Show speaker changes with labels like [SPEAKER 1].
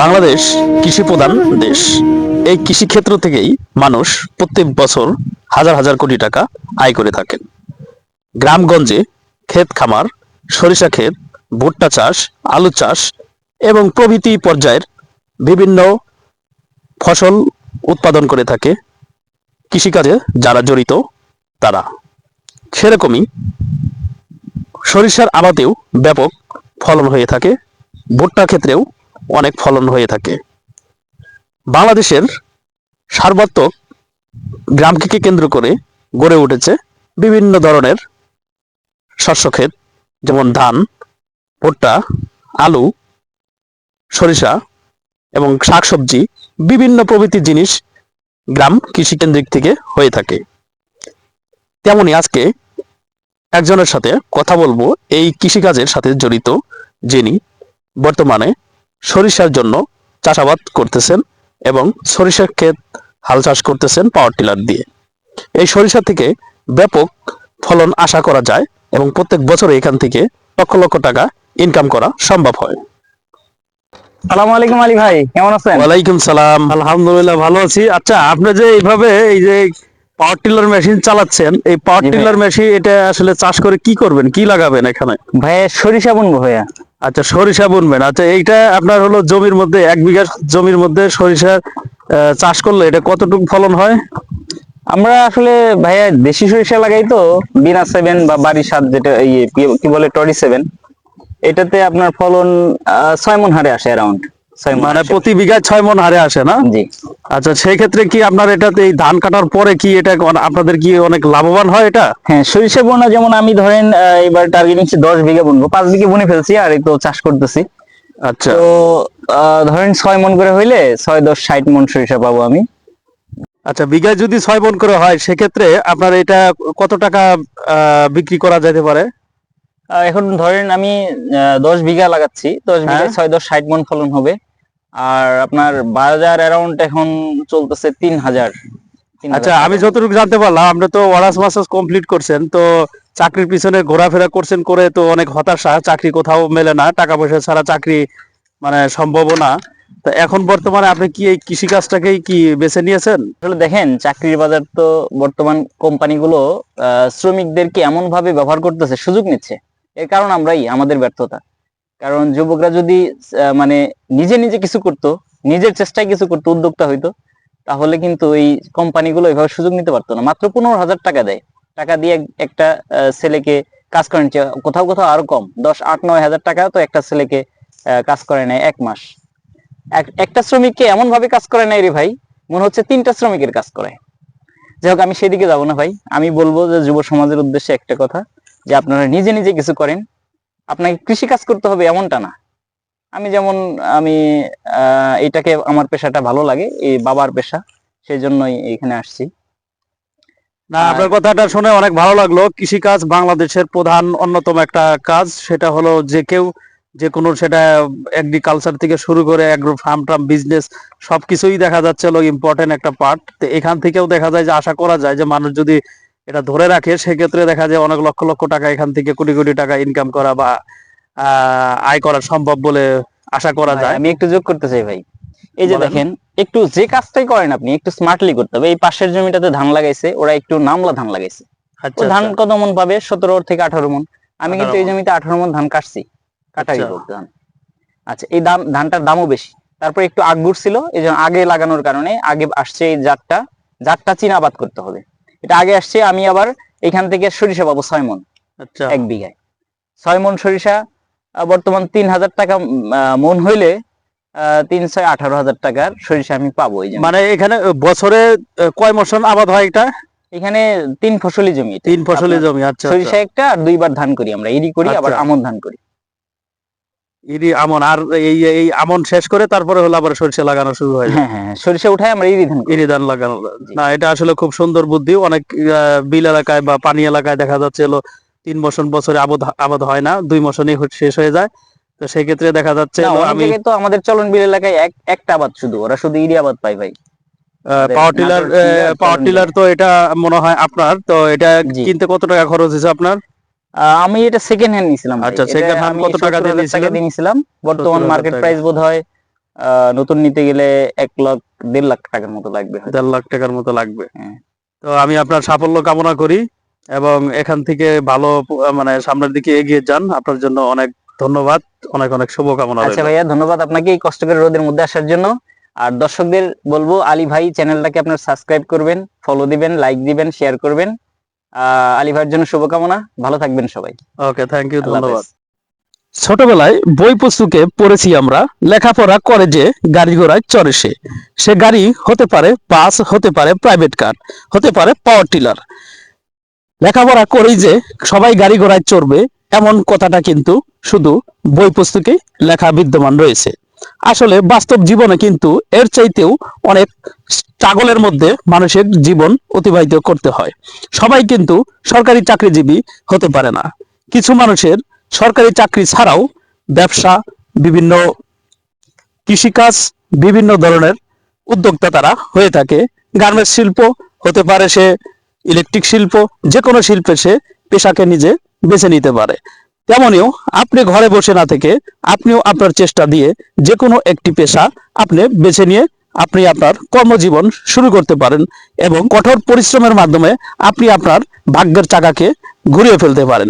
[SPEAKER 1] বাংলাদেশ কৃষি প্রধান দেশ। এই কৃষি ক্ষেত্র থেকেই মানুষ প্রত্যেক বছর হাজার হাজার কোটি টাকা আয় করে থাকেন। গ্রামগঞ্জে ক্ষেত খামার, সরিষা ক্ষেত, ভুট্টা চাষ, আলু চাষ এবং প্রভৃতি পর্যায়ের বিভিন্ন ফসল উৎপাদন করে থাকে কৃষিকাজে যারা জড়িত তারা। সেরকমই সরিষার আবাদেও ব্যাপক ফলন হয়ে থাকে। ভুট্টা ক্ষেত্রেও অনেক ফলন হয়ে থাকে। বাংলাদেশের সার্বাত্মক গ্রামকে কেন্দ্র করে গড়ে উঠেছে বিভিন্ন ধরনের শস্য ক্ষেত, যেমন ধান, ভুট্টা, আলু, সরিষা এবং শাকসবজি, বিভিন্ন প্রভৃতির জিনিস গ্রাম কৃষিকেন্দ্রিক থেকে হয়ে থাকে। তেমনি আজকে একজনের সাথে কথা বলব, এই কৃষিকাজের সাথে জড়িত যিনি বর্তমানে সরিষার জন্য চাষাবাদ করতেছেন এবং সরিষার ক্ষেত হাল চাষ করতেছেন পাওয়ার টিলার দিয়ে। এই সরিষা থেকে ব্যাপক ফলন আশা করা যায় এবং প্রত্যেক বছরে এখান থেকে লক্ষ লক্ষ টাকা ইনকাম করা সম্ভব হয়।
[SPEAKER 2] সালাম আলাইকুম আলী ভাই কেমন আছেন?
[SPEAKER 1] ওয়ালাইকুম সালাম। আলহামদুলিল্লাহ ভালো আছি। আচ্ছা আপনি যে এইভাবে এই যে পাওয়ার টিলার মেশিন চালাচ্ছেন এই পাওয়ার টিলার মেশিন এটা আসলে চাষ করে কি করবেন কি লাগাবেন এখানে?
[SPEAKER 2] ভাই সরিষা বুনবো ভাইয়া।
[SPEAKER 1] আচ্ছা সরিষা বুনবেন। আচ্ছা এইটা আপনার হলো জমির মধ্যে, এক বিঘা জমির মধ্যে সরিষা চাষ করলে এটা কতটুকু ফলন হয়?
[SPEAKER 2] আমরা আসলে ভাইয়া দেশি সরিষা লাগাই তো, বিনা সেভেন বা বাড়ি সাত যেটা ইয়ে কি- বলে টরি সেভেন এটাতে আপনার ফলন ছয় মন হারে আসে অ্যারাউন্ড মন
[SPEAKER 1] প্রতি বিঘায় ছয় মন হারে আসে না? আচ্ছা সেই ক্ষেত্রে কি আপনার এটাতে এই ধান কাটার পরে কি এটা আপনাদের কি অনেক লাভবান হয় এটা?
[SPEAKER 2] হ্যাঁ সরিষা বোনা যেমন আমি ধরেন এবার টার্গেট নিচ্ছি দশ বিঘা বুনবো। পাঁচ বিঘা বুনে ফেলছি আর এই তো চাষ করতেছি।
[SPEAKER 1] আচ্ছা।
[SPEAKER 2] তো ধরেন ছয় মন করে হইলে ছয় দশ ষাট মন সরিষা পাবো আমি।
[SPEAKER 1] আচ্ছা বিঘায় যদি ছয় মন করে হয় সেক্ষেত্রে আপনার এটা কত টাকা বিক্রি করা যেতে পারে?
[SPEAKER 2] এখন ধরেন আমি দশ বিঘা লাগাচ্ছি। দশ বিঘায়
[SPEAKER 1] হ্যাঁ।
[SPEAKER 2] ছয় দশ ষাট মন ফলন হবে। আর আপনার বাজার অ্যারাউন্ড এখন চলতেছে তিন হাজার।
[SPEAKER 1] আচ্ছা আমি যতটুকু জানতে পারলাম আপনি তো অনার্স মাস্টার্স কমপ্লিট করছেন তো চাকরির পিছনে ঘোরাফেরা করছেন করে তো অনেক হতাশা চাকরি কোথাও মেলে না টাকা পয়সা ছাড়া চাকরি মানে সম্ভব না। তো এখন বর্তমানে আপনি কি এই কৃষি কাজটাকেই কি বেছে নিয়েছেন?
[SPEAKER 2] আসলে দেখেন চাকরির বাজার তো বর্তমান কোম্পানিগুলো আহ, শ্রমিকদেরকে এমন ভাবে ব্যবহার করতেছে সুযোগ নিচ্ছে। এর কারণ আমরাই আমাদের ব্যর্থতা। কারণ যুবকরা যদি মানে নিজে নিজে কিছু করতো, নিজের চেষ্টায় কিছু করতো, উদ্যোক্তা হইতো, তাহলে কিন্তু এই কোম্পানিগুলো এভাবে সুযোগ নিতে পারতো না। মাত্র পনেরো হাজার টাকা দেয়। টাকা দিয়ে একটা ছেলেকে কাজ করে নিচ্ছে। কোথাও কোথাও আরও কম, দশ, আট, নয় হাজার টাকা তো একটা ছেলেকে কাজ করে নেয় এক মাস। এক- একটা শ্রমিককে এমন ভাবে কাজ করে নেয় রে ভাই, মনে হচ্ছে তিনটা শ্রমিকের কাজ করে যাই হোক, আমি সেদিকে যাব না ভাই। আমি বলব যে যুব সমাজের উদ্দেশ্যে একটা কথা, যে আপনারা নিজে নিজে কিছু করেন আপনাকে কৃষি কাজ করতে হবে এমনটা না। আমি যেমন, আমি এটাকে আমার পেশাটা ভালো লাগে, এই বাবার পেশা সেই জন্যই এখানে আসছি।
[SPEAKER 1] না, আপনার কথাটা শুনে অনেক ভালো লাগল। কৃষিকাজ বাংলাদেশের প্রধান অন্যতম একটা কাজ, সেটা হলো যে কেউ যে কোনো সেটা এগ্রিকালচার থেকে শুরু করে অ্যাগ্রো ফার্ম টার্ম বিজনেস সবকিছুই দেখা যাচ্ছে হলো ইম্পর্টেন্ট একটা পার্ট তো এখান থেকেও দেখা যায় যে আশা করা যায় যে মানুষ যদি এটা ধরে রাখে সেক্ষেত্রে দেখা যায় অনেক লক্ষ লক্ষ টাকা এখান থেকে কোটি কোটি টাকা ইনকাম করা বা আয় করা সম্ভব বলে আশা করা যায়।
[SPEAKER 2] আমি একটু যোগ করতে চাই ভাই। এই যে দেখেন একটু যে কাজটাই করেন আপনি একটু স্মার্টলি করতে হবে। এই পাশের জমিটাতে ধান লাগাইছে ওরা একটু নামলা ধান লাগাইছে।
[SPEAKER 1] আচ্ছা
[SPEAKER 2] ধান
[SPEAKER 1] আচ্ছা।
[SPEAKER 2] কত মন পাবে? সতেরো থেকে আঠারো মন। আমি কিন্তু এই জমিতে আঠারো মন ধান কাটছি। কাটাই
[SPEAKER 1] আচ্ছা।
[SPEAKER 2] ধান। আচ্ছা এই দাম ধানটার দামও বেশি। তারপর একটু আগুর ছিল এই জন্য আগে লাগানোর কারণে আগে আসছে এই জাতটা। জাতটা চীনাবাদ করতে হবে। এটা আগে আসছে আমি আবার এখান থেকে সরিষা পাবো ছয় মন
[SPEAKER 1] আচ্ছা।
[SPEAKER 2] এক বিঘায়। ছয় মন সরিষা বর্তমান তিন হাজার টাকা মন হইলে আহ, তিন ছয় আঠারো হাজার টাকার সরিষা আমি পাবো এই
[SPEAKER 1] মানে এখানে বছরে কয় মশন আবাদ হয় এটা?
[SPEAKER 2] এখানে তিন ফসলি জমি
[SPEAKER 1] তিন ফসলি জমি আচ্ছা
[SPEAKER 2] সরিষা একটা আর দুইবার ধান করি আমরা ইরি করি আবার
[SPEAKER 1] আচ্ছা।
[SPEAKER 2] আমন ধান করি।
[SPEAKER 1] ইরি আমন আর এই এই আমন শেষ করে তারপরে হলো আবার সরিষা লাগানো শুরু হয়
[SPEAKER 2] হ্যাঁ হ্যাঁ হ্যাঁ, সরিষা উঠাই আমরা ইরি ধান
[SPEAKER 1] ইরি ধান লাগানো। না এটা আসলে খুব সুন্দর বুদ্ধি। অনেক বিল এলাকায় বা পানি এলাকায় দেখা যাচ্ছে হলো তিন মৌসুম বছরে আবাদ আবাদ হয় না দুই শেষ হয়ে যায়। তো সেই ক্ষেত্রে দেখা যাচ্ছে আমি
[SPEAKER 2] তো আমাদের চলন বিল এলাকায় এক একটা আবাদ শুধু ওরা শুধু ইরি আবাদ পাই ভাই।
[SPEAKER 1] পাওয়ার টিলার পাওয়ার টিলার তো এটা মনে হয় আপনার তো এটা কিনতে কত টাকা খরচ হয়েছে আপনার?
[SPEAKER 2] আমি এটা সেকেন্ড হ্যান্ড নিছিলাম
[SPEAKER 1] আচ্ছা, hand
[SPEAKER 2] আমি
[SPEAKER 1] কত টাকা দিয়ে
[SPEAKER 2] 70,000
[SPEAKER 1] নিয়েছিলেন?
[SPEAKER 2] দিয়ে নিছিলাম বর্তমান মার্কেট প্রাইস বোধ হয় নতুন নিতে গেলে এক লাখ দেড় লাখ টাকার মতো লাগবে।
[SPEAKER 1] দেড় লাখ টাকার মতো লাগবে
[SPEAKER 2] হ্যাঁ।
[SPEAKER 1] তো আমি আপনার সাফল্য কামনা করি এবং এখান থেকে ভালো মানে সামনের দিকে এগিয়ে যান আপনার জন্য অনেক ধন্যবাদ অনেক অনেক শুভকামনা
[SPEAKER 2] আচ্ছা
[SPEAKER 1] রইল।
[SPEAKER 2] ভাইয়া ধন্যবাদ আপনাকে এই কষ্টকর রোদের মধ্যে আসার জন্য আর দর্শকদের বলব আলী ভাই চ্যানেলটাকে আপনার সাবস্ক্রাইব করবেন ফলো দিবেন লাইক দিবেন শেয়ার করবেন আহ, আলী ভাইয়ের জন্য শুভকামনা। ভালো থাকবেন সবাই।
[SPEAKER 1] ওকে থ্যাংক ইউ ধন্যবাদ। ছোটবেলায় বই পুস্তকে পড়েছি আমরা লেখাপড়া করে যে গাড়ি ঘোড়ায় চড়ে সে। সে গাড়ি হতে পারে বাস হতে পারে প্রাইভেট কার হতে পারে পাওয়ার টিলার লেখাপড়া করেই যে সবাই গাড়ি ঘোড়ায় চড়বে এমন কথাটা কিন্তু শুধু বই পুস্তকে লেখা বিদ্যমান রয়েছে। আসলে বাস্তব জীবনে কিন্তু এর চাইতেও অনেক স্ট্রাগলের মধ্যে মানুষের জীবন অতিবাহিত করতে হয়। সবাই কিন্তু সরকারি চাকরিজীবী হতে পারে না। কিছু মানুষের সরকারি চাকরি ছাড়াও ব্যবসা, বিভিন্ন কৃষিকাজ, বিভিন্ন ধরনের উদ্যোক্তা তারা হয়ে থাকে। গার্মেন্টস শিল্প হতে পারে সে ইলেকট্রিক শিল্প যে কোনো শিল্পে সে পেশাকে নিজে বেছে নিতে পারে। তেমনিও আপনি ঘরে বসে না থেকে আপনিও আপনার চেষ্টা দিয়ে যে কোনো একটি পেশা আপনি বেছে নিয়ে আপনি আপনার কর্মজীবন শুরু করতে পারেন এবং কঠোর পরিশ্রমের মাধ্যমে আপনি আপনার ভাগ্যের চাকাকে ঘুরিয়ে ফেলতে পারেন।